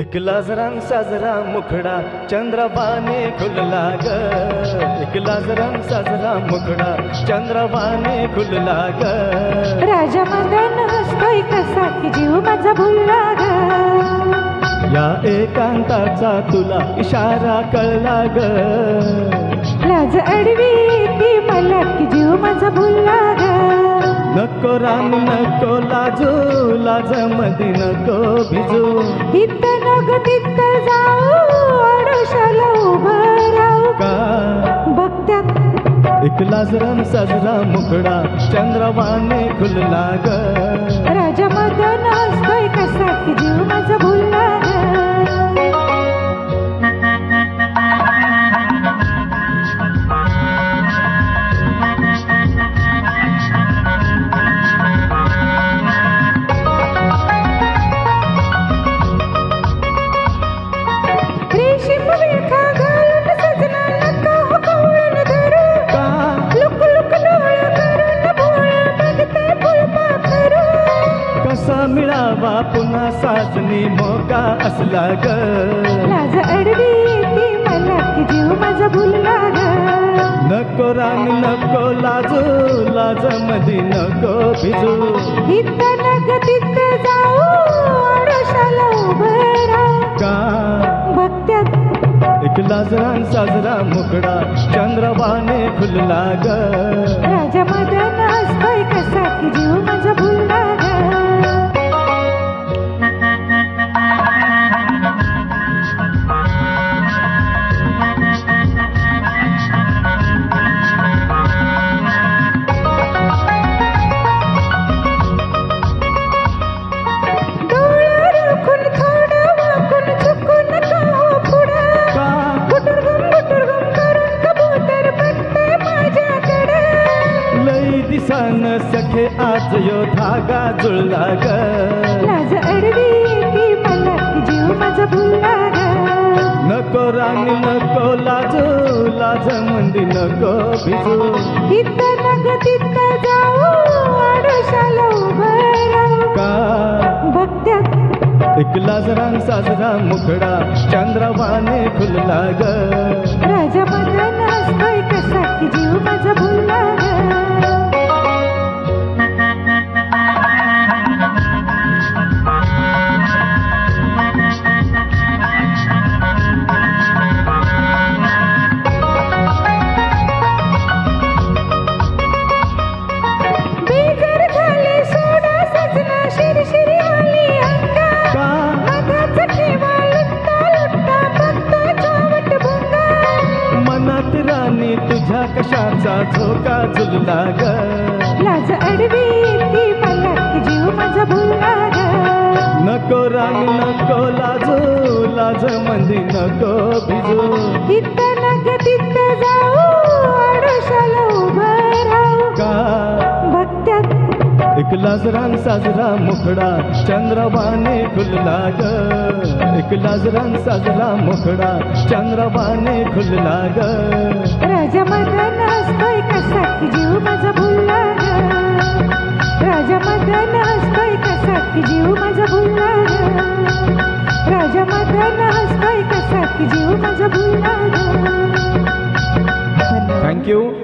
एकला जरान साजरा मुखडा चंद्रबाने खुलला ग. एकला जरान साजरा मुखडा चंद्रबाने खुलला ग. राजा मदन हसतोय कसा की जीव माझा भुलला ग. या एकांताचा तुला इशारा कळला ग. लाज अडवी ती मला की जीव माझा भुलला ग. नको रान नको लाजू लाज मधी नको भिजू. तिथं जाऊ आडोशाला उभं राहू. का? बघत्यात. एकला जरान साजरा मुखडा चंद्रबाने खुलला ग मिळावा पुन्हा साजनी मोका असला ग. लाज अडवी ती मला की जीव माझा भुलला ग. नको राणी नको लाजू लाज मधी नको भिजू. नग जाऊ आडोशाला उभं राहू. का? एक लाजरान साजरा मुकडा चंद्रबाने खुलला ग. राजा मदन हसतोय कसा की सखे आज यो धागा जुळला ग लाज अडवी ती मला की जीव माझा भुलला ग नको राणी नको लाजू लाज मंदी नको भिजू. इथं नग तिथं जाऊ आडोशाला उभं राहू. का? बघत्यात साजरा मुखडा चंद्रबाने खुलला ग राजा मदन हसतोय कसा की जीव माझा भुलला ग कशाचा झोका झुलला ग लाज अडवी ती मला की जीव माझा भुलला ग नको राणी नको लाजू लाज मंदी नको भिजू. नग तिथं जाऊ आडोशाला उभं राहू. का? बघत्यात एक लाजरान साजरा मुखडा चंद्रबाने खुलला ग एक लाजरान साजरा मुखडा चंद्रबाने खुलला ग राजा मदन हसतोय कसा की जीव माझा भुलला राजा मदन हसतोय कसा की जीव माझा भुलला राजा मदन हसतोय कसा की जीव माझा भुलला थँक्यू